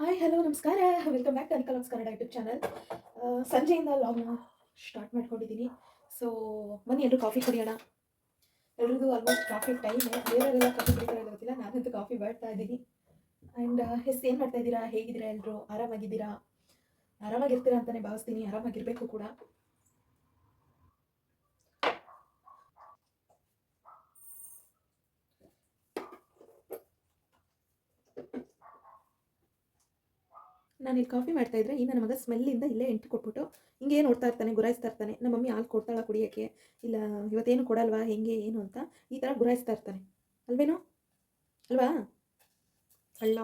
Hi hello ನಮಸ್ಕಾರ. Welcome back to ಅನ್ಕಲಾಗ್ಸ್ Kannada YouTube channel ಸಂಜೆಯಿಂದ ಲಾಗ್ನ ಸ್ಟಾರ್ಟ್ ಮಾಡ್ಕೊಂಡಿದ್ದೀನಿ ಸೊ ಬನ್ನಿ ಎಲ್ಲರೂ ಕಾಫಿ ಕುಡಿಯೋಣ. ಎಲ್ರಿಗೂ ಆಲ್ಮೋಸ್ಟ್ ಕಾಫಿ ಟೈಮ್ ಬೇರೆಯವರೆಲ್ಲ ಕಾಫಿ ಕುಡಿತಾರೆ ಗೊತ್ತಿಲ್ಲ. ನಾನಂತೂ ಕಾಫಿ ಮಾಡ್ತಾ ಇದ್ದೀನಿ. ಆ್ಯಂಡ್ ಎಸ್ ಏನು ಮಾಡ್ತಾ ಇದ್ದೀರಾ? ಹೇಗಿದ್ದೀರಾ ಎಲ್ಲರೂ ಆರಾಮಾಗಿದ್ದೀರಾ? ಆರಾಮಾಗಿರ್ತೀರಾ ಅಂತಲೇ ಭಾವಿಸ್ತೀನಿ. ಆರಾಮಾಗಿರಬೇಕು ಕೂಡ. ನಾನು ಇಲ್ಲಿ ಕಾಫಿ ಮಾಡ್ತಾ ಇದ್ರೆ ಈ ನನ್ನ ಮಗ ಸ್ಮೆಲ್ಲಿಂದ ಇಲ್ಲೇ ಎಂಟು ಕೊಟ್ಬಿಟ್ಟು ಹಿಂಗೆ ನೋಡ್ತಾ ಇರ್ತಾನೆ ಗುರಾಯಿಸ್ತಾ ಇರ್ತಾನೆ. ನಮ್ಮ ಮಮ್ಮಿ ಹಾಲು ಕೊಡ್ತಾಳ ಕುಡಿಯೋಕ್ಕೆ? ಇಲ್ಲ ಇವತ್ತೇನು ಕೊಡಲ್ವಾ ಹೆಂಗೆ ಏನು ಅಂತ ಈ ಥರ ಗುರಾಯಿಸ್ತಾ ಇರ್ತಾನೆ. ಅಲ್ವೇನೋ? ಅಲ್ವಾ? ಅಲ್ಲ.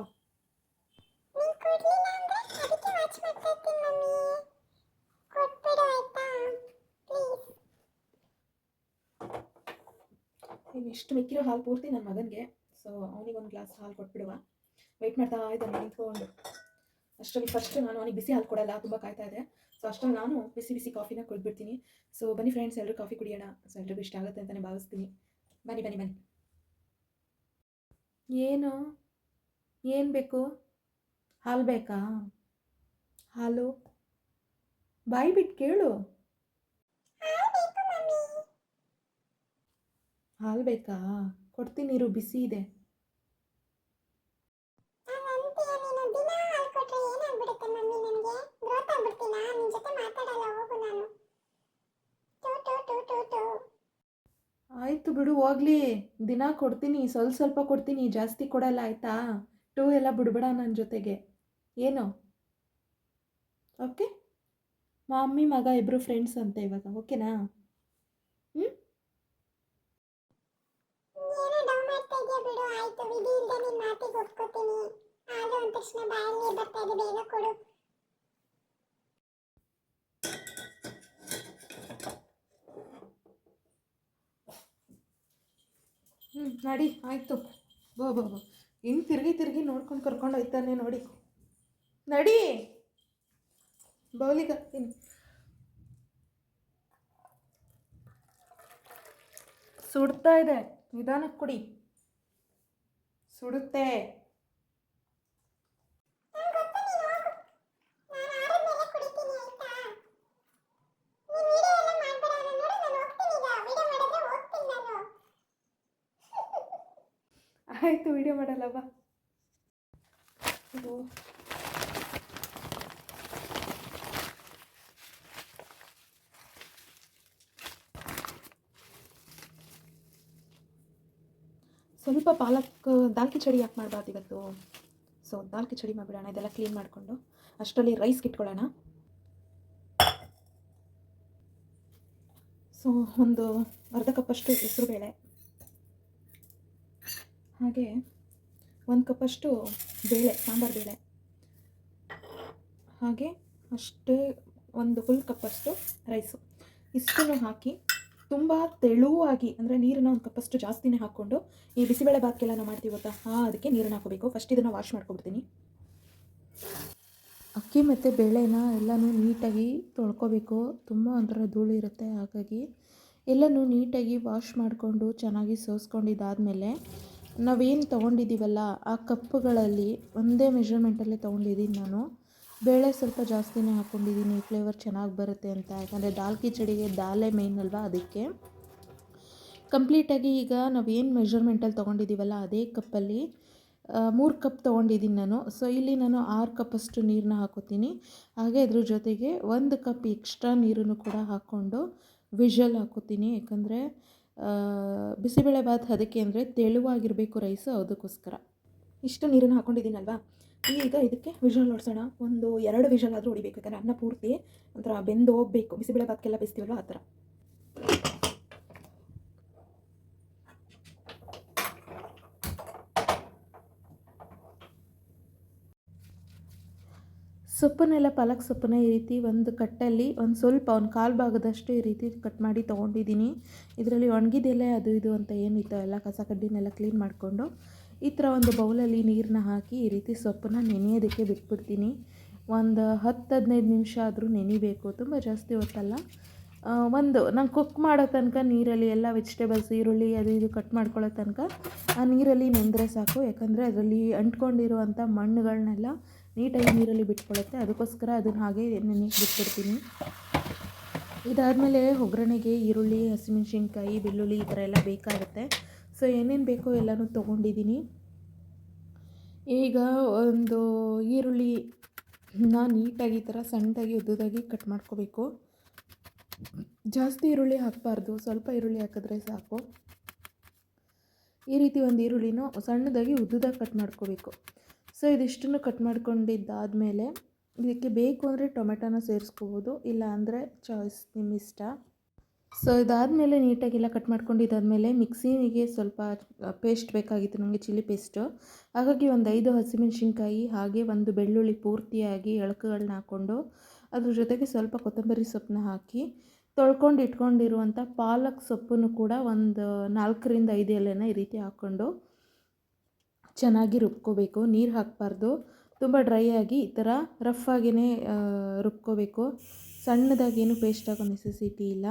ಇಷ್ಟು ಮಿಕ್ಕಿರೋ ಹಾಲು ಪೂರ್ತಿ ನನ್ನ ಮಗನಿಗೆ. ಸೊ ಅವನಿಗೆ ಒಂದು ಗ್ಲಾಸ್ ಹಾಲು ಕೊಟ್ಬಿಡುವ. ವೆಯ್ಟ್ ಮಾಡ್ತಾ ಇದ್ದಾನೆ ನಿಂತ್ಕೊಂಡು. ಅಷ್ಟರಲ್ಲಿ ಫಸ್ಟ್ ನಾನು ಅವನಿಗೆ ಬಿಸಿ ಹಾಲು ಕೊಡಲ್ಲ, ತುಂಬ ಕಾಯ್ತಾ ಇದೆ ಸೊ ಅಷ್ಟರಲ್ಲಿ ನಾನು ಬಿಸಿ ಬಿಸಿ ಕಾಫಿನ ಕುಡಿದ್ಬಿಡ್ತೀನಿ. ಸೊ ಬನ್ನಿ ಫ್ರೆಂಡ್ಸ್ ಎಲ್ಲರೂ ಕಾಫಿ ಕುಡಿಯೋಣ. ಸೊ ಎಲ್ಲರಿಗೂ ಇಷ್ಟ ಆಗುತ್ತೆ ಅಂತಲೇ ಭಾವಿಸ್ತೀನಿ. ಬನ್ನಿ ಬನ್ನಿ ಬನ್ನಿ. ಏನು? ಏನು ಬೇಕು? ಹಾಲು ಬೇಕಾ? ಹಾಲು? ಬಾಯಿ ಬಿಟ್ಟು ಕೇಳು. ಹಾಲು ಬೇಕು? ಕೊಡ್ತೀನಿ ಇರು, ಬಿಸಿ ಇದೆ ಹಂಗಂತೀಯ ನೀನು ದಿನ ಹಾಲು ಕೊಟ್ರೆ ಏನಾಗ್ಬಿಡುತ್ತೆ ಮಮ್ಮಿ ನನಗೆ ಗ್ರೋತ್ ಆಗ್ಬಿಡ್ತೀನಾ ನಿನ್ ಜೊತೆ ಮಾತಾಡಲ್ಲ ಹೋಗು ನಾನು ಟು ಟು ಟು ಟು ಟು ಆಯಿತು ಬಿಡು, ಹೋಗ್ಲಿ. ದಿನ ಕೊಡ್ತೀನಿ, ಸ್ವಲ್ಪ ಸ್ವಲ್ಪ ಕೊಡ್ತೀನಿ, ಜಾಸ್ತಿ ಕೊಡಲ್ಲ, ಆಯಿತಾ? ಟೂ ಎಲ್ಲ ಬಿಡ್ಬೇಡ ನನ್ನ ಜೊತೆಗೆ. ಏನು? ಓಕೆ? ಮಮ್ಮಿ, ಮಗ ಇಬ್ಬರು ಫ್ರೆಂಡ್ಸ್ ಅಂತ ಇವಾಗ, ಓಕೆನಾ? ಹ್ಞೂ ಬಿಡು, ಆಯ್ತು. ವಿಧಿ ಇಲ್ಲದೆ ನಿನ್ ಮಾತಿಗೆ ಒಪ್ಕೋತೀನಿ. ಅಂದ ತಕ್ಷಣ ಬಾಯಲ್ಲಿ ಬರ್ತಾ ಇದೆ, ಬೇಗ ಕೊಡು. ಹ್ಞೂ ನಡಿ, ಆಯಿತು. ಬೋ ಬೋ ಬೋ. ಹಿಂಗೆ ತಿರುಗಿ ತಿರುಗಿ ನೋಡ್ಕೊಂಡು ಕರ್ಕೊಂಡು ಹೋಯ್ತಾನೆ ನೋಡಿ. ನಡಿ. ಬೌಲಿಗೆ ಹಾಕ್ತೀನಿ ಸುಡ್ತಾ ಇದೆ. ನಿಧಾನಕ್ಕೆ ಕುಡಿ. ಸುಡುತ್ತೆ ನಂಗ್ ಗೊತ್ತು ನೀನು ಹೋಗು ನಾನು ಆರಿದ್ಮೇಲೆ ಕುಡಿತೀನಿ ಆಯ್ತಾ ನೀನ್ ವಿಡಿಯೋ ಎಲ್ಲ ಮಾಡ್ಬೇಡ ನಾನು ನೋಡು ನಾನು ಹೋಗ್ತೀನಿ ಈಗ ವಿಡಿಯೋ ಮಾಡಿದ್ರೆ ಹೋಗ್ತೀನಿ ನಾನು ಆಯಿತು ವಿಡಿಯೋ ಮಾಡಲ್ಲ ಬಾ ಸ್ವಲ್ಪ ಪಾಲಕ್, ದಾಲ್ಕಿ ಚಡಿ ಯಾಕೆ ಮಾಡಬಾರ್ದು ಇವತ್ತು? ಸೊ ದಾಲ್ಕಿ ಚಡಿ ಮಾಡಿಬಿಡೋಣ, ಇದೆಲ್ಲ ಕ್ಲೀನ್ ಮಾಡಿಕೊಂಡು. ಅಷ್ಟರಲ್ಲಿ ರೈಸ್ ಇಟ್ಕೊಳ್ಳೋಣ ಸೊ ಒಂದು ಅರ್ಧ ಕಪ್ಪಷ್ಟು ಹೆಸರುಬೇಳೆ. ಹಾಗೆ ಒಂದು ಕಪ್ಪಷ್ಟು ಬೇಳೆ, ಸಾಂಬಾರು ಬೇಳೆ. ಹಾಗೆ ಅಷ್ಟೇ ಒಂದು ಫುಲ್ ಕಪ್ಪಷ್ಟು ರೈಸು ಇಷ್ಟನ್ನು ಹಾಕಿ ತುಂಬ ತೆಳುವಾಗಿ, ಅಂದರೆ ನೀರನ್ನು ಒಂದು ಕಪ್ಪಷ್ಟು ಜಾಸ್ತಿನೇ ಹಾಕ್ಕೊಂಡು ಈ ಬಿಸಿಬೇಳೆ ಬಾತ್ಗೆಲ್ಲ ನಾವು ಮಾಡ್ತೀವಿ ಗೊತ್ತಾ? ಹಾಂ ಅದಕ್ಕೆ ನೀರನ್ನು ಹಾಕೋಬೇಕು ಫಸ್ಟ್ ಇದನ್ನು ವಾಶ್ ಮಾಡ್ಕೊಬಿಡ್ತೀನಿ. ಅಕ್ಕಿ ಮತ್ತು ಬೇಳೆನ ಎಲ್ಲನೂ ನೀಟಾಗಿ ತೊಳ್ಕೊಬೇಕು. ತುಂಬ ಒಂಥರ ಧೂಳು ಇರುತ್ತೆ ಹಾಗಾಗಿ. ಎಲ್ಲನೂ ನೀಟಾಗಿ ವಾಶ್ ಮಾಡಿಕೊಂಡು ಚೆನ್ನಾಗಿ ಸೋಸ್ಕೊಂಡಿದ್ದಾದಮೇಲೆ ನಾವೇನು ತೊಗೊಂಡಿದ್ದೀವಲ್ಲ ಆ ಕಪ್ಗಳಲ್ಲಿ ಒಂದೇ ಮೆಷರ್ಮೆಂಟಲ್ಲಿ ತೊಗೊಂಡಿದ್ದೀನಿ ನಾನು. ಬೇಳೆ ಸ್ವಲ್ಪ ಜಾಸ್ತಿನೇ ಹಾಕ್ಕೊಂಡಿದ್ದೀನಿ ಫ್ಲೇವರ್ ಚೆನ್ನಾಗಿ ಬರುತ್ತೆ ಅಂತ. ಯಾಕಂದರೆ ದಾಲ್ ಕಿಚಡಿಗೆ ದಾಲೆ ಮೇಯ್ನ್ ಅಲ್ವಾ ಅದಕ್ಕೆ. ಕಂಪ್ಲೀಟಾಗಿ ಈಗ ನಾವೇನು ಮೆಷರ್ಮೆಂಟಲ್ಲಿ ತೊಗೊಂಡಿದ್ದೀವಲ್ಲ ಅದೇ ಕಪ್ಪಲ್ಲಿ ಮೂರು ಕಪ್ ತೊಗೊಂಡಿದ್ದೀನಿ ನಾನು. ಸೊ ಇಲ್ಲಿ ನಾನು ಆರು ಕಪ್ಪಷ್ಟು ನೀರನ್ನ ಹಾಕೋತೀನಿ. ಹಾಗೆ ಅದ್ರ ಜೊತೆಗೆ ಒಂದು ಕಪ್ ಎಕ್ಸ್ಟ್ರಾ ನೀರನ್ನು ಕೂಡ ಹಾಕ್ಕೊಂಡು ವಿಷಲ್ ಹಾಕೋತೀನಿ. ಯಾಕಂದರೆ ಬಿಸಿಬೇಳೆ ಭಾತ್ ಅದಕ್ಕೆ ಅಂದರೆ ತೆಳುವಾಗಿರಬೇಕು ರೈಸು, ಅದಕ್ಕೋಸ್ಕರ. ಇಷ್ಟು ನೀರನ್ನು ಹಾಕ್ಕೊಂಡಿದ್ದೀನಲ್ವಾ ಈಗ ಇದಕ್ಕೆ ವಿಷಲ್ ಹೊಡ್ಸೋಣ ಒಂದು ಎರಡು ವಿಷಲ್ ಆದರೂ ಹೊಡಿಬೇಕು. ಯಾಕಂದರೆ ಅನ್ನ ಪೂರ್ತಿ ಒಂಥರ ಬೆಂದು ಹೋಗಬೇಕು. ಬಿಸಿಬೇಳೆ ಭಾತ್ಗೆಲ್ಲ ಬೇಯಿಸ್ತೀವಲ್ವ ಆ ಥರ. ಸೊಪ್ಪನ್ನೆಲ್ಲ ಪಾಲಕ್ ಸೊಪ್ಪನ್ನ ಈ ರೀತಿ ಒಂದು ಕಟ್ಟಲ್ಲಿ ಒಂದು ಸ್ವಲ್ಪ ಒಂದು ಕಾಲು ಭಾಗದಷ್ಟು ಈ ರೀತಿ ಕಟ್ ಮಾಡಿ ತೊಗೊಂಡಿದ್ದೀನಿ. ಇದರಲ್ಲಿ ಒಣಗಿದೆಲೆ ಅದು ಇದು ಅಂತ ಏನಿತ್ತು ಎಲ್ಲ ಕಸ ಕಡ್ಡಿನೆಲ್ಲ ಕ್ಲೀನ್ ಮಾಡಿಕೊಂಡು ಈ ಥರ ಒಂದು ಬೌಲಲ್ಲಿ ನೀರನ್ನ ಹಾಕಿ ಈ ರೀತಿ ಸೊಪ್ಪನ್ನ ನೆನೆಯೋದಕ್ಕೆ ಬಿಟ್ಬಿಡ್ತೀನಿ. ಒಂದು ಹತ್ತು ಹದಿನೈದು ನಿಮಿಷ ಆದರೂ ನೆನಿಬೇಕು, ತುಂಬ ಜಾಸ್ತಿ ಹೊತ್ತಲ್ಲ. ಒಂದು ನಾನು ಕುಕ್ ಮಾಡೋ ತನಕ ನೀರಲ್ಲಿ ಎಲ್ಲ ವೆಜಿಟೇಬಲ್ಸ್, ಈರುಳ್ಳಿ ಅದು ಇದು ಕಟ್ ಮಾಡ್ಕೊಳ್ಳೋ ತನಕ ಆ ನೀರಲ್ಲಿ ನೆಂದರೆ ಸಾಕು. ಯಾಕಂದರೆ ಅದರಲ್ಲಿ ಅಂಟ್ಕೊಂಡಿರುವಂಥ ಮಣ್ಣುಗಳನ್ನೆಲ್ಲ ನೀಟಾಗಿ ನೀರಲ್ಲಿ ಬಿಟ್ಕೊಳ್ಳುತ್ತೆ. ಅದಕ್ಕೋಸ್ಕರ ಅದನ್ನು ಹಾಗೆ ನೆನೆಗೆ ಬಿಟ್ಬಿಡ್ತೀನಿ. ಇದಾದಮೇಲೆ ಒಗ್ಗರಣೆಗೆ ಈರುಳ್ಳಿ, ಹಸಿಮೆಣ್ಸಿನ್ಕಾಯಿ, ಬೆಳ್ಳುಳ್ಳಿ ಈ ಥರ ಎಲ್ಲ ಬೇಕಾಗುತ್ತೆ. ಸೊ ಏನೇನು ಬೇಕೋ ಎಲ್ಲನೂ ತೊಗೊಂಡಿದ್ದೀನಿ ಈಗ ಒಂದು ಈರುಳ್ಳಿ ನೀಟಾಗಿ ಈ ಥರ ಸಣ್ಣದಾಗಿ, ಉದ್ದದಾಗಿ ಕಟ್ ಮಾಡ್ಕೋಬೇಕು. ಜಾಸ್ತಿ ಈರುಳ್ಳಿ ಹಾಕಬಾರ್ದು. ಸ್ವಲ್ಪ ಈರುಳ್ಳಿ ಹಾಕಿದ್ರೆ ಸಾಕು. ಈ ರೀತಿ ಒಂದು ಈರುಳ್ಳಿನ ಸಣ್ಣದಾಗಿ, ಉದ್ದದಾಗಿ ಕಟ್ ಮಾಡ್ಕೋಬೇಕು. ಸೊ ಇದಿಷ್ಟನ್ನು ಕಟ್ ಮಾಡ್ಕೊಂಡಿದ್ದಾದಮೇಲೆ ಇದಕ್ಕೆ ಬೇಕು ಅಂದರೆ ಟೊಮೆಟೊನ ಸೇರಿಸ್ಕೋಬೋದು, ಇಲ್ಲ ಅಂದರೆ ಚಾಯ್ಸ್ ನಿಮ್ಮ ಇಷ್ಟ ಸೊ ಇದಾದಮೇಲೆ ನೀಟಾಗೆಲ್ಲ ಕಟ್ ಮಾಡ್ಕೊಂಡಿದ್ದಾದಮೇಲೆ ಮಿಕ್ಸಿಗೆ ಸ್ವಲ್ಪ ಪೇಸ್ಟ್ ಬೇಕಾಗಿತ್ತು ನನಗೆ ಚಿಲ್ಲಿ ಪೇಸ್ಟು ಹಾಗಾಗಿ ಒಂದು ಐದು ಹಸಿಮೆಣ್ಸಿನ್ಕಾಯಿ ಹಾಗೆ ಒಂದು ಬೆಳ್ಳುಳ್ಳಿ ಪೂರ್ತಿಯಾಗಿ ಎಳಕುಗಳನ್ನ ಹಾಕ್ಕೊಂಡು ಅದ್ರ ಜೊತೆಗೆ ಸ್ವಲ್ಪ ಕೊತ್ತಂಬರಿ ಸೊಪ್ಪನ್ನ ಹಾಕಿ ತೊಳ್ಕೊಂಡು ಇಟ್ಕೊಂಡಿರುವಂಥ ಪಾಲಕ್ ಸೊಪ್ಪನ್ನು ಕೂಡ ಒಂದು ನಾಲ್ಕರಿಂದ ಐದು ಎಲೆನ ಈ ರೀತಿ ಹಾಕ್ಕೊಂಡು ಚೆನ್ನಾಗಿ ರುಬ್ಕೋಬೇಕು. ನೀರು ಹಾಕಬಾರ್ದು. ತುಂಬ ಡ್ರೈ ಆಗಿ ಈ ಥರ ರಫ್ ಆಗಿಯೇ ರುಬ್ಕೋಬೇಕು. ಸಣ್ಣದಾಗೇನು ಪೇಸ್ಟ್ ಆಗೋ ನೆಸೆಸಿಟಿ ಇಲ್ಲ.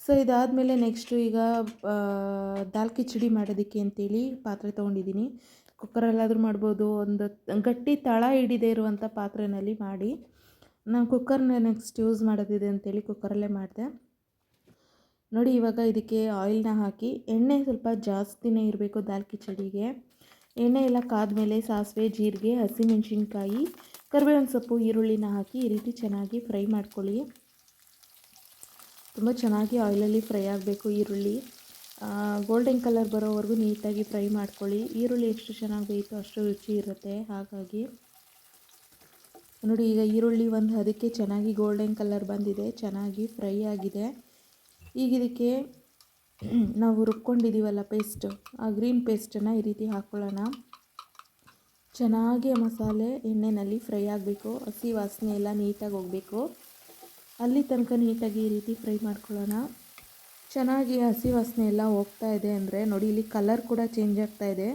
ಸೊ ಇದಾದಮೇಲೆ ನೆಕ್ಸ್ಟು ಈಗ ದಾಲ್ ಕಿಚಡಿ ಮಾಡೋದಕ್ಕೆ ಅಂತೇಳಿ ಪಾತ್ರೆ ತೊಗೊಂಡಿದ್ದೀನಿ ಕುಕ್ಕರಲ್ಲಾದರೂ ಮಾಡ್ಬೋದು. ಒಂದು ಗಟ್ಟಿ ತಳ ಹಿಡಿದೇ ಇರುವಂಥ ಪಾತ್ರೆಯಲ್ಲಿ ಮಾಡಿ. ನಾನು ಕುಕ್ಕರ್ನ ನೆಕ್ಸ್ಟ್ ಯೂಸ್ ಮಾಡೋದಿದೆ ಅಂತೇಳಿ ಕುಕ್ಕರಲ್ಲೇ ಮಾಡಿದೆ. ನೋಡಿ ಇವಾಗ ಇದಕ್ಕೆ ಆಯಿಲ್ನ ಹಾಕಿ ಎಣ್ಣೆ ಸ್ವಲ್ಪ ಜಾಸ್ತಿನೇ ಇರಬೇಕು ದಾಲ್ ಕಿಚಡಿಗೆ ಎಣ್ಣೆ ಎಲ್ಲ ಕಾದ್ಮೇಲೆ ಸಾಸಿವೆ, ಜೀರಿಗೆ, ಹಸಿಮೆಣಸಿನ್ಕಾಯಿ, ಕರಿಬೇವಿನ ಸೊಪ್ಪು, ಈರುಳ್ಳಿನ ಹಾಕಿ ಈ ರೀತಿ ಚೆನ್ನಾಗಿ ಫ್ರೈ ಮಾಡ್ಕೊಳ್ಳಿ. ತುಂಬ ಚೆನ್ನಾಗಿ ಆಯಿಲಲ್ಲಿ ಫ್ರೈ ಆಗಬೇಕು ಈರುಳ್ಳಿ. ಗೋಲ್ಡನ್ ಕಲರ್ ಬರೋವರೆಗೂ ನೀಟಾಗಿ ಫ್ರೈ ಮಾಡ್ಕೊಳ್ಳಿ. ಈರುಳ್ಳಿ ಎಷ್ಟು ಚೆನ್ನಾಗಿ ಬೇಯಿತು ಅಷ್ಟು ರುಚಿ ಇರುತ್ತೆ. ಹಾಗಾಗಿ ನೋಡಿ, ಈಗ ಈರುಳ್ಳಿ ಒಂದು ಅದಕ್ಕೆ ಚೆನ್ನಾಗಿ ಗೋಲ್ಡನ್ ಕಲರ್ ಬಂದಿದೆ. ಚೆನ್ನಾಗಿ ಫ್ರೈ ಆಗಿದೆ. ಈಗ ಇದಕ್ಕೆ ನಾವು ರುಬ್ಕೊಂಡಿದ್ದೀವಲ್ಲ ಪೇಸ್ಟು ಆ ಗ್ರೀನ್ ಪೇಸ್ಟನ್ನು ಈ ರೀತಿ ಹಾಕ್ಕೊಳ್ಳೋಣ ಚೆನ್ನಾಗಿ ಮಸಾಲೆ ಎಣ್ಣೆಯಲ್ಲಿ ಫ್ರೈ ಆಗಬೇಕು. ಹಸಿ ವಾಸನೆ ಎಲ್ಲ ನೀಟಾಗಿ ಹೋಗಬೇಕು. ಅಲ್ಲಿ ತನಕ ನೀಟಾಗಿ ಈ ರೀತಿ ಫ್ರೈ ಮಾಡ್ಕೊಳ್ಳೋಣ. ಚೆನ್ನಾಗಿ ಹಸಿ ವಾಸನೆ ಎಲ್ಲ ಹೋಗ್ತಾ ಇದೆ ಅಂದರೆ ನೋಡಿ, ಇಲ್ಲಿ ಕಲರ್ ಕೂಡ ಚೇಂಜ್ ಆಗ್ತಾ ಇದೆ.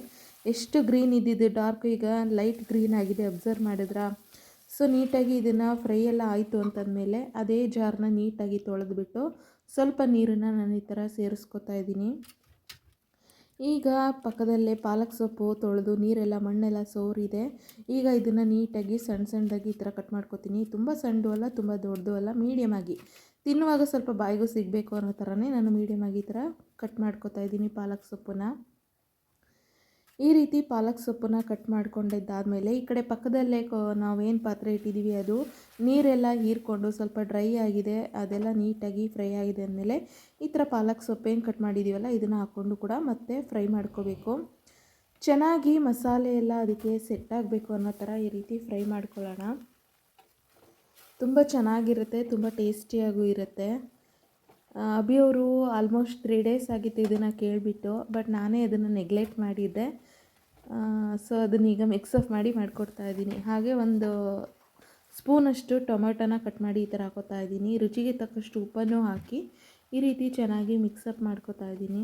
ಎಷ್ಟು ಗ್ರೀನ್ ಇದ್ದಿದ್ದು ಡಾರ್ಕ್ ಈಗ ಲೈಟ್ ಗ್ರೀನ್ ಆಗಿದೆ ಅಬ್ಸರ್ವ್ ಮಾಡಿದ್ರಾ? ಸೊ ನೀಟಾಗಿ ಇದನ್ನು ಫ್ರೈ ಎಲ್ಲ ಆಯಿತು ಅಂತಂದಮೇಲೆ ಅದೇ ಜಾರ್ನ ನೀಟಾಗಿ ತೊಳೆದ್ಬಿಟ್ಟು ಸ್ವಲ್ಪ ನೀರನ್ನು ನಾನು ಈ ಥರ ಸೇರಿಸ್ಕೊತಾ ಇದ್ದೀನಿ. ಈಗ ಪಕ್ಕದಲ್ಲೇ ಪಾಲಕ್ ಸೊಪ್ಪು ತೊಳೆದು ನೀರೆಲ್ಲ ಮಣ್ಣೆಲ್ಲ ಸೋರಿದೆ. ಈಗ ಇದನ್ನು ನೀಟಾಗಿ ಸಣ್ಣ ಸಣ್ಣದಾಗಿ ಈ ಥರ ಕಟ್ ಮಾಡ್ಕೊತೀನಿ. ತುಂಬ ಸಣ್ಣದು ಅಲ್ಲ, ತುಂಬ ದೊಡ್ಡದು ಅಲ್ಲ ಮೀಡಿಯಮ್ ಆಗಿ. ತಿನ್ನುವಾಗ ಸ್ವಲ್ಪ ಬಾಯಿಗೂ ಸಿಗಬೇಕು ಅನ್ನೋ ಥರನೇ ನಾನು ಮೀಡಿಯಮ್ ಆಗಿ ಈ ಥರ ಕಟ್ ಮಾಡ್ಕೊತಾ ಇದ್ದೀನಿ ಪಾಲಕ್ ಸೊಪ್ಪನ್ನ. ಈ ರೀತಿ ಪಾಲಕ್ ಸೊಪ್ಪನ್ನ ಕಟ್ ಮಾಡ್ಕೊಂಡಿದ್ದಾದಮೇಲೆ ಈ ಕಡೆ ಪಕ್ಕದಲ್ಲೇ ನಾವು ನಾವೇನು ಪಾತ್ರೆ ಇಟ್ಟಿದ್ದೀವಿ, ಅದು ನೀರೆಲ್ಲ ಹೀರ್ಕೊಂಡು ಸ್ವಲ್ಪ ಡ್ರೈ ಆಗಿದೆ, ಅದೆಲ್ಲ ನೀಟಾಗಿ ಫ್ರೈ ಆಗಿದೆ ಅಂದಮೇಲೆ ಈ ಥರ ಪಾಲಕ್ ಸೊಪ್ಪೇನು ಕಟ್ ಮಾಡಿದ್ದೀವಲ್ಲ, ಇದನ್ನು ಹಾಕ್ಕೊಂಡು ಕೂಡ ಮತ್ತೆ ಫ್ರೈ ಮಾಡ್ಕೋಬೇಕು. ಚೆನ್ನಾಗಿ ಮಸಾಲೆ ಎಲ್ಲ ಅದಕ್ಕೆ ಸೆಟ್ ಆಗಬೇಕು ಅನ್ನೋ ಥರ ಈ ರೀತಿ ಫ್ರೈ ಮಾಡ್ಕೊಳ್ಳೋಣ. ತುಂಬ ಚೆನ್ನಾಗಿರುತ್ತೆ, ತುಂಬ ಟೇಸ್ಟಿಯಾಗೂ ಇರುತ್ತೆ. ಅಭಿ ಅವರು ಆಲ್ಮೋಸ್ಟ್ ತ್ರೀ ಡೇಸ್ ಆಗಿತ್ತು ಇದನ್ನು ಕೇಳಿಬಿಟ್ಟು ಬಟ್ ನಾನೇ ಅದನ್ನು ನೆಗ್ಲೆಕ್ಟ್ ಮಾಡಿದ್ದೆ. ಸೊ ಅದನ್ನ ಈಗ ಮಿಕ್ಸ್ ಅಪ್ ಮಾಡಿ ಮಾಡಿಕೊಡ್ತಾ ಇದ್ದೀನಿ. ಹಾಗೆ ಒಂದು ಸ್ಪೂನಷ್ಟು ಟೊಮೆಟೊನ ಕಟ್ ಮಾಡಿ ಈ ಥರ ಹಾಕೋತಾ ಇದ್ದೀನಿ. ರುಚಿಗೆ ತಕ್ಕಷ್ಟು ಉಪ್ಪನ್ನು ಹಾಕಿ ಈ ರೀತಿ ಚೆನ್ನಾಗಿ ಮಿಕ್ಸಪ್ ಮಾಡ್ಕೋತಾ ಇದ್ದೀನಿ.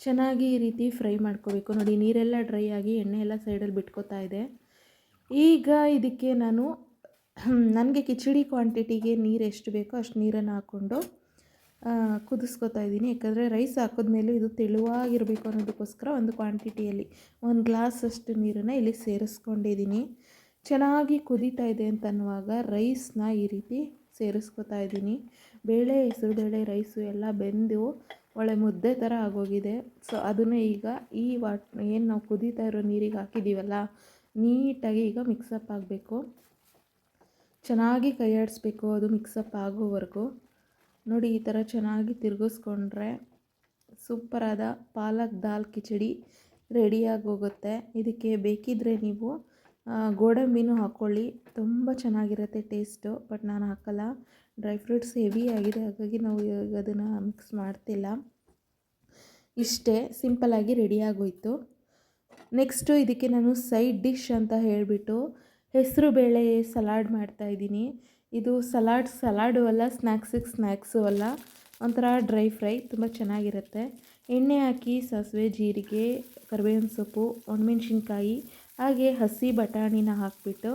ಚೆನ್ನಾಗಿ ಈ ರೀತಿ ಫ್ರೈ ಮಾಡ್ಕೋಬೇಕು. ನೋಡಿ, ನೀರೆಲ್ಲ ಡ್ರೈ ಆಗಿ ಎಣ್ಣೆ ಎಲ್ಲ ಸೈಡಲ್ಲಿ ಬಿಟ್ಕೋತಾ ಇದೆ. ಈಗ ಇದಕ್ಕೆ ನಾನು ನನಗೆ ಕಿಚಡಿ ಕ್ವಾಂಟಿಟಿಗೆ ನೀರು ಎಷ್ಟು ಬೇಕೋ ಅಷ್ಟು ನೀರನ್ನು ಹಾಕ್ಕೊಂಡು ಕುದಿಸ್ಕೊತಾ ಇದ್ದೀನಿ. ಯಾಕಂದರೆ ರೈಸ್ ಹಾಕಿದ್ಮೇಲೆ ಇದು ತೆಳುವಾಗಿರಬೇಕು ಅನ್ನೋದಕ್ಕೋಸ್ಕರ ಒಂದು ಕ್ವಾಂಟಿಟಿಯಲ್ಲಿ ಒಂದು ಗ್ಲಾಸ್ ಅಷ್ಟು ನೀರನ್ನು ಇಲ್ಲಿ ಸೇರಿಸ್ಕೊಂಡಿದ್ದೀನಿ. ಚೆನ್ನಾಗಿ ಕುದೀತಾ ಇದೆ ಅಂತ ಅನ್ನುವಾಗ ರೈಸ್ನ ಈ ರೀತಿ ಸೇರಿಸ್ಕೊತಾ ಇದ್ದೀನಿ. ಬೇಳೆ, ಹೆಸರುಬೇಳೆ ರೈಸು ಎಲ್ಲ ಬೆಂದು ಒಳ್ಳೆ ಮುದ್ದೆ ಥರ ಆಗೋಗಿದೆ. ಸೊ ಅದನ್ನು ಈಗ ಈ ವಾಟ್ ಏನು ನಾವು ಕುದೀತಾ ಇರೋ ನೀರಿಗೆ ಹಾಕಿದ್ದೀವಲ್ಲ ನೀಟಾಗಿ ಈಗ ಮಿಕ್ಸಪ್ ಆಗಬೇಕು. ಚೆನ್ನಾಗಿ ಕೈ ಆಡಿಸ್ಬೇಕು ಅದು ಮಿಕ್ಸಪ್ ಆಗೋವರೆಗೂ. ನೋಡಿ, ಈ ಥರ ಚೆನ್ನಾಗಿ ತಿರುಗಿಸ್ಕೊಂಡ್ರೆ ಸೂಪರಾದ ಪಾಲಕ್ ದಾಲ್ ಕಿಚಡಿ ರೆಡಿಯಾಗಿ ಹೋಗುತ್ತೆ ಇದಕ್ಕೆ ಬೇಕಿದ್ದರೆ ನೀವು ಗೋಡಂಬಿನೂ ಹಾಕ್ಕೊಳ್ಳಿ ತುಂಬ ಚೆನ್ನಾಗಿರುತ್ತೆ ಟೇಸ್ಟು ಬಟ್ ನಾನು ಹಾಕಲ್ಲ. ಡ್ರೈ ಫ್ರೂಟ್ಸ್ ಹೆವಿ ಆಗಿದೆ, ಹಾಗಾಗಿ ನಾವು ಇವಾಗ ಅದನ್ನು ಮಿಕ್ಸ್ ಮಾಡ್ತಿಲ್ಲ. ಇಷ್ಟೇ ಸಿಂಪಲ್ಲಾಗಿ ರೆಡಿಯಾಗೋಯಿತು ನೆಕ್ಸ್ಟು ಇದಕ್ಕೆ ನಾನು ಸೈಡ್ ಡಿಶ್ ಅಂತ ಹೇಳಿಬಿಟ್ಟು ಹೆಸರು ಬೇಳೆ ಸಲಾಡ್ ಮಾಡ್ತಾಯಿದ್ದೀನಿ ಇದು ಸಲಾಡ್, ಸಲಾಡು ಅಲ್ಲ ಸ್ನ್ಯಾಕ್ಸಿಗೆ ಸ್ನ್ಯಾಕ್ಸು ಅಲ್ಲ. ಒಂಥರ ಡ್ರೈ ಫ್ರೈ, ತುಂಬ ಚೆನ್ನಾಗಿರುತ್ತೆ. ಎಣ್ಣೆ ಹಾಕಿ, ಸಾಸಿವೆ, ಜೀರಿಗೆ, ಕರಿಬೇವಿನ ಸೊಪ್ಪು, ಒಣಮೆಣ್ಸಿನ್ಕಾಯಿ, ಹಾಗೆ ಹಸಿ ಬಟಾಣಿನ ಹಾಕಿಬಿಟ್ಟು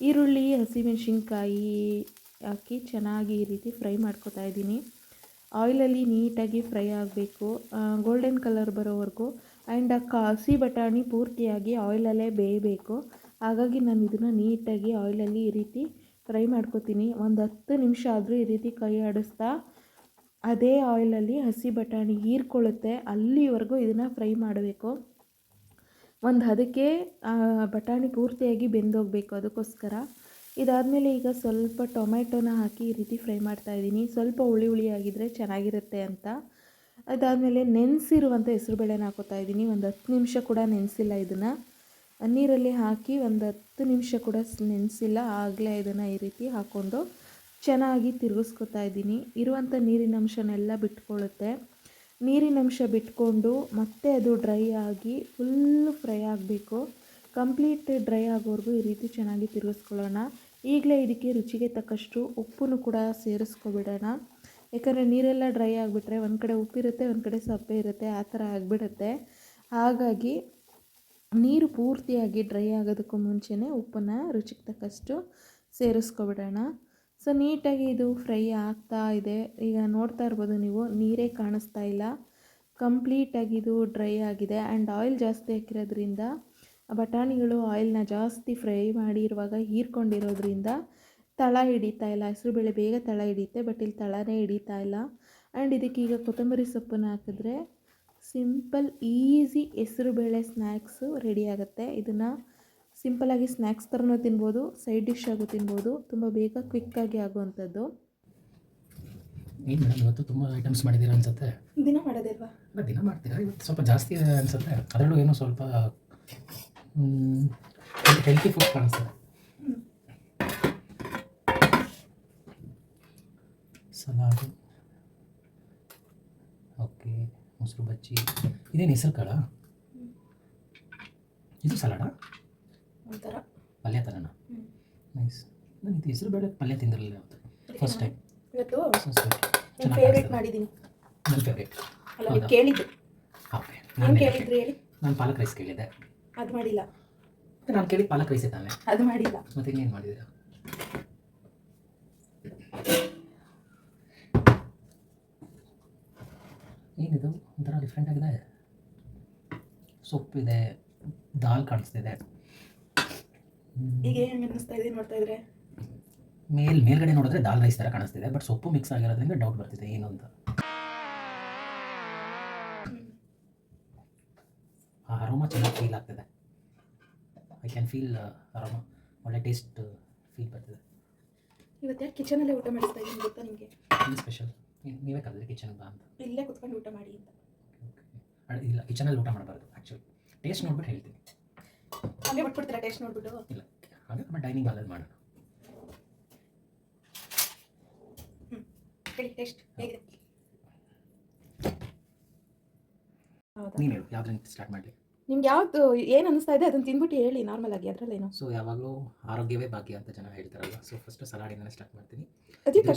ಈರುಳ್ಳಿ ಹಸಿಮೆಣ್ಸಿನ್ಕಾಯಿ ಹಾಕಿ ಚೆನ್ನಾಗಿ ಈ ರೀತಿ ಫ್ರೈ ಮಾಡ್ಕೊತಾ ಇದ್ದೀನಿ. ಆಯಿಲಲ್ಲಿ ನೀಟಾಗಿ ಫ್ರೈ ಆಗಬೇಕು. ಗೋಲ್ಡನ್ ಕಲರ್ ಬರೋವರೆಗೂ, ಆ್ಯಂಡ್ ಆ ಹಸಿ ಬಟಾಣಿ ಪೂರ್ತಿಯಾಗಿ ಆಯಿಲಲ್ಲೇ ಬೇಯಬೇಕು. ಹಾಗಾಗಿ ನಾನು ಇದನ್ನು ನೀಟಾಗಿ ಆಯಿಲಲ್ಲಿ ಈ ರೀತಿ ಫ್ರೈ ಮಾಡ್ಕೊತೀನಿ. ಒಂದು ಹತ್ತು ನಿಮಿಷ ಆದರೂ ಈ ರೀತಿ ಕೈ ಆಡಿಸ್ತಾ ಅದೇ ಆಯಿಲಲ್ಲಿ ಹಸಿ ಬಟಾಣಿ ಹೀರ್ಕೊಳ್ಳುತ್ತೆ. ಅಲ್ಲಿವರೆಗೂ ಇದನ್ನು ಫ್ರೈ ಮಾಡಬೇಕು. ಒಂದು ಅದಕ್ಕೆ ಬಟಾಣಿ ಪೂರ್ತಿಯಾಗಿ ಬೆಂದೋಗಬೇಕು ಅದಕ್ಕೋಸ್ಕರ. ಇದಾದಮೇಲೆ ಈಗ ಸ್ವಲ್ಪ ಟೊಮೆಟೊನ ಹಾಕಿ ಈ ರೀತಿ ಫ್ರೈ ಮಾಡ್ತಾ ಇದ್ದೀನಿ. ಸ್ವಲ್ಪ ಹುಳಿ ಹುಳಿ ಆಗಿದ್ರೆ ಚೆನ್ನಾಗಿರುತ್ತೆ ಅಂತ. ಅದಾದಮೇಲೆ ನೆನೆಸಿರುವಂಥ ಹೆಸರುಬೇಳೆನ ಹಾಕೋತಾ ಇದ್ದೀನಿ. ಒಂದು ಹತ್ತು ನಿಮಿಷ ಕೂಡ ನೆನೆಸಿಲ್ಲ ಇದನ್ನು. ನೀರಲ್ಲಿ ಹಾಕಿ ಒಂದು ಹತ್ತು ನಿಮಿಷ ಕೂಡ ನೆನೆಸಿಲ್ಲ. ಆಗಲೇ ಇದನ್ನು ಈ ರೀತಿ ಹಾಕ್ಕೊಂಡು ಚೆನ್ನಾಗಿ ತಿರುಗಿಸ್ಕೊತಾ ಇದ್ದೀನಿ. ಇರುವಂಥ ನೀರಿನ ಅಂಶನೆಲ್ಲ ಬಿಟ್ಕೊಳ್ಳುತ್ತೆ. ನೀರಿನ ಅಂಶ ಬಿಟ್ಕೊಂಡು ಮತ್ತೆ ಅದು ಡ್ರೈ ಆಗಿ ಫುಲ್ಲು ಫ್ರೈ ಆಗಬೇಕು. ಕಂಪ್ಲೀಟ್ ಡ್ರೈ ಆಗೋವರೆಗೂ ಈ ರೀತಿ ಚೆನ್ನಾಗಿ ತಿರುಗಿಸ್ಕೊಳ್ಳೋಣ. ಈಗಲೇ ಇದಕ್ಕೆ ರುಚಿಗೆ ತಕ್ಕಷ್ಟು ಉಪ್ಪನ್ನು ಕೂಡ ಸೇರಿಸ್ಕೊಬಿಡೋಣ. ಯಾಕಂದರೆ ನೀರೆಲ್ಲ ಡ್ರೈ ಆಗಿಬಿಟ್ರೆ ಒಂದು ಕಡೆ ಉಪ್ಪಿರುತ್ತೆ, ಒಂದು ಕಡೆ ಸಪ್ಪೆ ಇರುತ್ತೆ, ಆ ಥರ ಆಗಿಬಿಡುತ್ತೆ. ಹಾಗಾಗಿ ನೀರು ಪೂರ್ತಿಯಾಗಿ ಡ್ರೈ ಆಗೋದಕ್ಕೂ ಮುಂಚೆನೇ ಉಪ್ಪನ್ನು ರುಚಿಗೆ ತಕ್ಕಷ್ಟು ಸೇರಿಸ್ಕೊಬಿಡೋಣ. ಸೊ, ನೀಟಾಗಿ ಇದು ಫ್ರೈ ಆಗ್ತಾ ಇದೆ. ಈಗ ನೋಡ್ತಾ ಇರ್ಬೋದು ನೀವು, ನೀರೇ ಕಾಣಿಸ್ತಾ ಇಲ್ಲ. ಕಂಪ್ಲೀಟಾಗಿ ಇದು ಡ್ರೈ ಆಗಿದೆ. ಆ್ಯಂಡ್ ಆಯಿಲ್ ಜಾಸ್ತಿ ಹಾಕಿರೋದ್ರಿಂದ, ಬಟಾಣಿಗಳು ಆಯಿಲ್ನ ಜಾಸ್ತಿ ಫ್ರೈ ಮಾಡಿರುವಾಗ ಹೀರ್ಕೊಂಡಿರೋದ್ರಿಂದ ತಳ ಹಿಡಿತಾ ಇಲ್ಲ. ಹೆಸರುಬೇಳೆ ಬೇಗ ತಳ ಹಿಡಿಯುತ್ತೆ ಬಟ್ ಇಲ್ಲಿ ತಳನೇ ಹಿಡಿತಾ ಇಲ್ಲ. ಆ್ಯಂಡ್ ಇದಕ್ಕೆ ಈಗ ಕೊತ್ತಂಬರಿ ಸೊಪ್ಪನ್ನು ಹಾಕಿದ್ರೆ ಸಿಂಪಲ್ ಈಸಿ ಹೆಸರುಬೇಳೆ ಸ್ನ್ಯಾಕ್ಸು ರೆಡಿ ಆಗುತ್ತೆ. ಇದನ್ನು ಸಿಂಪಲಾಗಿ ಸ್ನ್ಯಾಕ್ಸ್ ಥರನೂ ತಿನ್ಬೋದು ಸೈಡ್ ಡಿಶ್ ಆಗು ತಿನ್ಬೋದು ತುಂಬ ಬೇಗ ಕ್ವಿಕ್ಕಾಗಿ ಆಗುವಂಥದ್ದು. ಇವತ್ತು ತುಂಬ ಐಟಮ್ಸ್ ಮಾಡಿದ್ದೀರಾ ಅನ್ಸುತ್ತೆ? ದಿನ ಮಾಡೋದಿಲ್ವಾ? ದಿನ ಮಾಡ್ತೀರಾ? ಇವತ್ತು ಸ್ವಲ್ಪ ಜಾಸ್ತಿ ಅನ್ಸುತ್ತೆ. ಅದರಲ್ಲೂ ಏನೋ ಸ್ವಲ್ಪ ಹೆಲ್ತಿ ಫುಡ್ ಕಾಣಿಸ್ತದೆ ಸಲಾಡು ಓಕೆ ಮೊಸರು ಬಜ್ಜಿ. ಇದೇನು ಹೆಸರು ಕಾಳ? ಇದು ಸಲಾಡಾ ಒಂಥರ. ಪಲ್ಯ ಥರನಾ ನೈಸ್ ನಾನು ಇದು ಹೆಸರು ಬೇಳೆ ಪಲ್ಯ ತಿಂದಿರಲಿಲ್ಲ ಫಸ್ಟ್ ಟೈಮ್ ಇವತ್ತು ಫೇವ್ರೇಟ್ ಮಾಡಿದ್ದೀನಿ ನನ್ನ ಫೇವ್ರೇಟ್ ಅಲ್ಲ? ನೀವು ಕೇಳಿದ್ದು. ಓಕೆ ನಾನು ಕೇಳಿದ್ರಿ ಹೇಳಿ. ನಾನು ಪಾಲಕ್ ರೈಸ್ ಕೇಳಿದ್ದೆ. ಅದು ಮಾಡಿಲ್ಲ. ನಾನು ಕೇಳಿ ಪಾಲಕ್ ರೈಸ್ ಇದ್ದಾನೆ ಅದು ಮಾಡಿಲ್ಲ. ಮತ್ತೆ ಇನ್ನೇನು ಮಾಡಿದ್ದೀರಾ ಒಂಥರ ಡಿಫ್ರೆಂಟ್ ಆಗಿದೆ. ಸೊಪ್ಪಿದೆ ದಾಲ್ ಕಾಣಿಸ್ತಿದೆ. ಈಗ ಅನ್ನಿಸ್ತಾ ಇದೆ ನೋಡ್ತಾ ಇದ್ರೆ? ಮೇಲ್ ಮೇಲ್ಗಡೆ ನೋಡಿದ್ರೆ ದಾಲ್ ರೈಸ್ ಥರ ಕಾಣಿಸ್ತಿದೆ ಬಟ್ ಸೊಪ್ಪು ಮಿಕ್ಸ್ ಆಗಿರೋದ್ರಿಂದ ಡೌಟ್ ಬರ್ತಿದೆ ಏನು ಅಂತ. ಆ ಅರೋಮ ಚೆನ್ನಾಗಿ ಫೀಲ್ ಆಗ್ತಿದೆ. ಐ ಕ್ಯಾನ್ ಫೀಲ್ ಅರೋಮ ಒಳ್ಳೆ ಟೇಸ್ಟ್ ಫೀಲ್ ಬರ್ತಿದೆ. ಇವತ್ತು ಯಾಕೆ ಕಿಚನಲ್ಲೇ ಊಟ ಮಾಡಿಸ್ತಾ ಇದ್ದೀನಿ ಗೊತ್ತಾ ನಿಮಗೆ? ಏನು ಸ್ಪೆಷಲ್ ನೀವೇ ಕರೆದ್ರಿ ಕಿಚನ್ ಬಾ ಅಂತ. ಇಲ್ಲೇ ಕುತ್ಕೊಂಡು ಊಟ ಮಾಡಿ ಅಂತ. ಇಲ್ಲ ಕಿಚನಲ್ಲಿ ಊಟ ಮಾಡಬಾರ್ದು ಆ್ಯಕ್ಚುಲಿ ಟೇಸ್ಟ್ ನೋಡ್ಬಿಟ್ಟು ಹೇಳ್ತೀನಿ. ಹಾಗೆ ಬಿಟ್ಬಿಡ್ತೀರಾ ಟೇಸ್ಟ್ ನೋಡ್ಬಿಟ್ಟು? ಇಲ್ಲ. ಹಾಗೆ ನಮ್ಮ ಡೈನಿಂಗ್ ಹಾಲಲ್ಲಿ ಮಾಡೋಣ. ಹೇಳಿ ಟೇಸ್ಟ್ ಹೇಗಿದೆ? ನೀನು ಹೇಳು ಯಾವ್ದ್ರಿಂದ ಸ್ಟಾರ್ಟ್ ಮಾಡಲಿ? ನಿಮ್ಗೆ ಯಾವ್ದು ಏನು ಅನಿಸ್ತಾ ಇದೆ? ಅದನ್ನು ತಿಂದ್ಬಿಟ್ಟು ಹೇಳಿ ನಾರ್ಮಲ್ ಆಗಿ ಅದರಲ್ಲೇನು? ಸೊ ಯಾವಾಗಲೂ ಆರೋಗ್ಯವೇ ಭಾಗ್ಯ ಅಂತ ಜನ ಹೇಳ್ತಾರಲ್ಲ ಸೊ ಫಸ್ಟ್ ಸಲಾಡಿಂದ ಸ್ಟಾರ್ಟ್ ಮಾಡ್ತೀನಿ. ಅದಕ್ಕೆ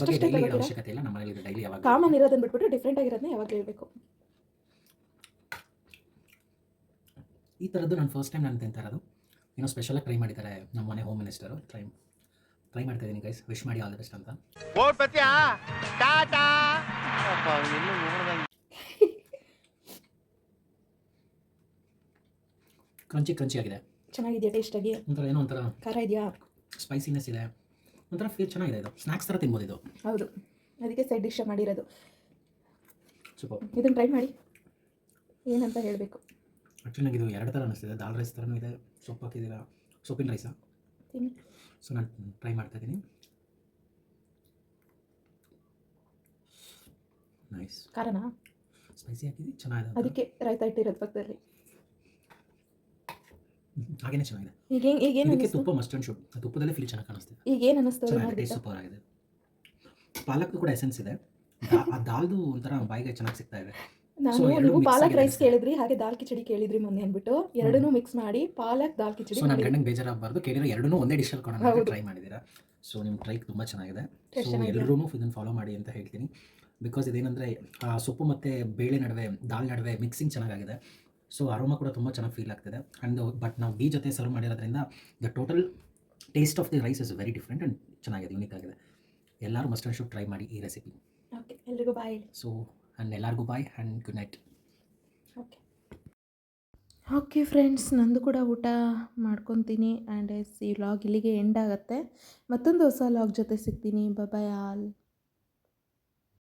ಅವಶ್ಯಕತೆ ಇಲ್ಲ ನಮ್ಮ ಮನೇಲಿ ಡೈಲಿ ಯಾವಾಗ ಕಾಮನ್ ಇರೋದನ್ನ ಬಿಟ್ಬಿಟ್ಟು ಡಿಫ್ರೆಂಟ್ ಆಗಿರೋದನ್ನ ಯಾವಾಗ ಹೇಳ್ಬೇಕು. ಈ ಥರದ್ದು ನಾನು ಫಸ್ಟ್ ಟೈಮ್ ನಾನು ತಿಂತಾ ಇರೋದು. ಏನೋ ಸ್ಪೆಷಲಾಗಿ ಟ್ರೈ ಮಾಡಿದ್ದಾರೆ ನಮ್ಮ ಮನೆ ಹೋಮ್ ಮಿನಿಸ್ಟರು ಟ್ರೈ ಟ್ರೈ ಮಾಡ್ತಾ ಇದ್ದೀನಿ ಗೈಸ್ ವಿಶ್ ಮಾಡಿ ಆಲ್ ದ ಬೆಸ್ಟ್ ಅಂತ. ಕ್ರಂಚಿ ಕ್ರಂಚಿ ಆಗಿದೆ. ಚೆನ್ನಾಗಿದೆಯಾ ಟೇಸ್ಟಾಗಿ ಒಂಥರ ಏನೋ ಒಂಥರ ಖಾರ ಇದೆಯಾ? ಸ್ಪೈಸಿನೆಸ್ ಇದೆ. ಒಂಥರ ಫೀಲ್ ಚೆನ್ನಾಗಿದೆ ಇದು. ಸ್ನ್ಯಾಕ್ಸ್ ಥರ ತಿನ್ಬೋದು ಇದು. ಹೌದು. ಅದಕ್ಕೆ ಸೈಡ್ ಡಿಶ್ ಮಾಡಿರೋದು. ಸೂಪರ್ ಇದನ್ನು ಟ್ರೈ ಮಾಡಿ. ಏನಂತ ಹೇಳಬೇಕು? ಆ್ಯಕ್ಚುಲಿ ನನಗೆ ಇದು ಎರಡು ಥರ ಅನಿಸ್ತಿದೆ ದಾಲ್ ರೈಸ್ ಥರನೂ ಇದೆ ಸೊಪ್ಪು ಹಾಕಿದ್ದೀರಾ? ಸೊಪ್ಪಿನ ರೈಸಾ ಸೊ ನಾನು ಟ್ರೈ ಮಾಡ್ತಾ ಇದ್ದೀನಿ. ನೈಸ್ ಕಾರಣ ಸ್ಪೈಸಿ ಹಾಕಿದ್ದು ಚೆನ್ನಾಗಿದೆ ಅದಕ್ಕೆ ರಾಯ್ತಾ ಇಟ್ಟಿರೋದು ಪಕ್ಕದಲ್ಲಿ. ಹಾಗೇನೆ ಚೆನ್ನಾಗಿದೆ. ಈಗ ಈಗ ಏನು ತುಪ್ಪ ಮಸ್ಟ್ ಅಂಡ್ ಶುಡ್ ತುಪ್ಪದಲ್ಲೇ ಫೀಲ್ ಚೆನ್ನಾಗಿ ಕಾಣಿಸ್ತಿದೆ. ಈಗ ಏನು ಅನ್ನಿಸ್ತು ಚೆನ್ನಾಗಿದೆ ಸೂಪರ್ ಆಗಿದೆ. ಪಾಲಕ್ ಕೂಡ ಎಸೆನ್ಸ್ ಇದೆ. ಆ ದಾಲ್ದು ಒಂಥರ ಬಾಯಿಗೆ ಚೆನ್ನಾಗಿ ಸಿಗ್ತಾ ಇದೆ. ನಾನು ನೀವು ಪಾಲಕ್ ರೈಸ್. ಕೇಳಿದ್ರಿ ಹಾಗೆ ದಾಲ್ ಕಿಚಡಿ ಕೇಳಿದ್ರಿ ಮೊನ್ನೆ ಅಂದ್ಬಿಟ್ಟು. ಎರಡನ್ನೂ ಮಿಕ್ಸ್ ಮಾಡಿ ಪಾಲಕ್ ದಾಲ್ ಕಿಚಡಿ ಸೊ ನನ್ನ. ಗಂಡಂಗೆ ಬೇಜಾರಾಗಬಾರ್ದು. ಕೇಳಿದ್ರೆ ಎರಡನ್ನೂ ಒಂದೇ ಡಿಶಲ್ಲಿ ಕೊಡೋಣ ಅಂತ ಟ್ರೈ ಮಾಡಿದ್ದೀರಾ? ಸೊ ನಿಮ್ಮ ಟ್ರೈ ತುಂಬ ಚೆನ್ನಾಗಿದೆ. ಸೊ? ಎಲ್ಲರೂ ಇದನ್ನು ಫಾಲೋ ಮಾಡಿ ಅಂತ ಹೇಳ್ತೀನಿ. ಬಿಕಾಸ್ ಇದೇನಂದರೆ ಆ ಸೊಪ್ಪು ಮತ್ತು ಬೇಳೆ ನಡುವೆ ದಾಲ್ ನಡುವೆ ಮಿಕ್ಸಿಂಗ್ ಚೆನ್ನಾಗಿದೆ ಸೊ ಅರೋಮ ಕೂಡ ತುಂಬ ಚೆನ್ನಾಗಿ ಫೀಲ್ ಆಗ್ತಿದೆ. ಆ್ಯಂಡ್ ಬಟ್ ನಾವು ಬೀ ಜೊತೆ ಸರ್ವ್ ಮಾಡಿರೋದ್ರಿಂದ the total taste of the rice is very different and ಚೆನ್ನಾಗಿದೆ ಯೂನಿಕ್ ಆಗಿದೆ. ಎಲ್ಲರೂ ಮಸ್ಟ್ ಆ್ಯಂಡ್ ಶುಡ್ ಟ್ರೈ ಮಾಡಿ ಈ ರೆಸಿಪಿ ಓಕೆ ಎಲ್ರಿಗೂ ಬಾಯ್ ಸೊ ಆ್ಯಂಡ್ ಎಲ್ಲರಿಗೂ bye and good night okay okay friends ನಂದು ಕೂಡ ಊಟ ಮಾಡ್ಕೊತೀನಿ ಆ್ಯಂಡ್ ಎಸ್ ಈ ವ್ಲಾಗ್ ಇಲ್ಲಿಗೆ ಎಂಡ್ ಆಗುತ್ತೆ. ಮತ್ತೊಂದು ಹೊಸ ವ್ಲಾಗ್ ಜೊತೆ ಸಿಗ್ತೀನಿ. ಬಾಯ್ ಆಲ್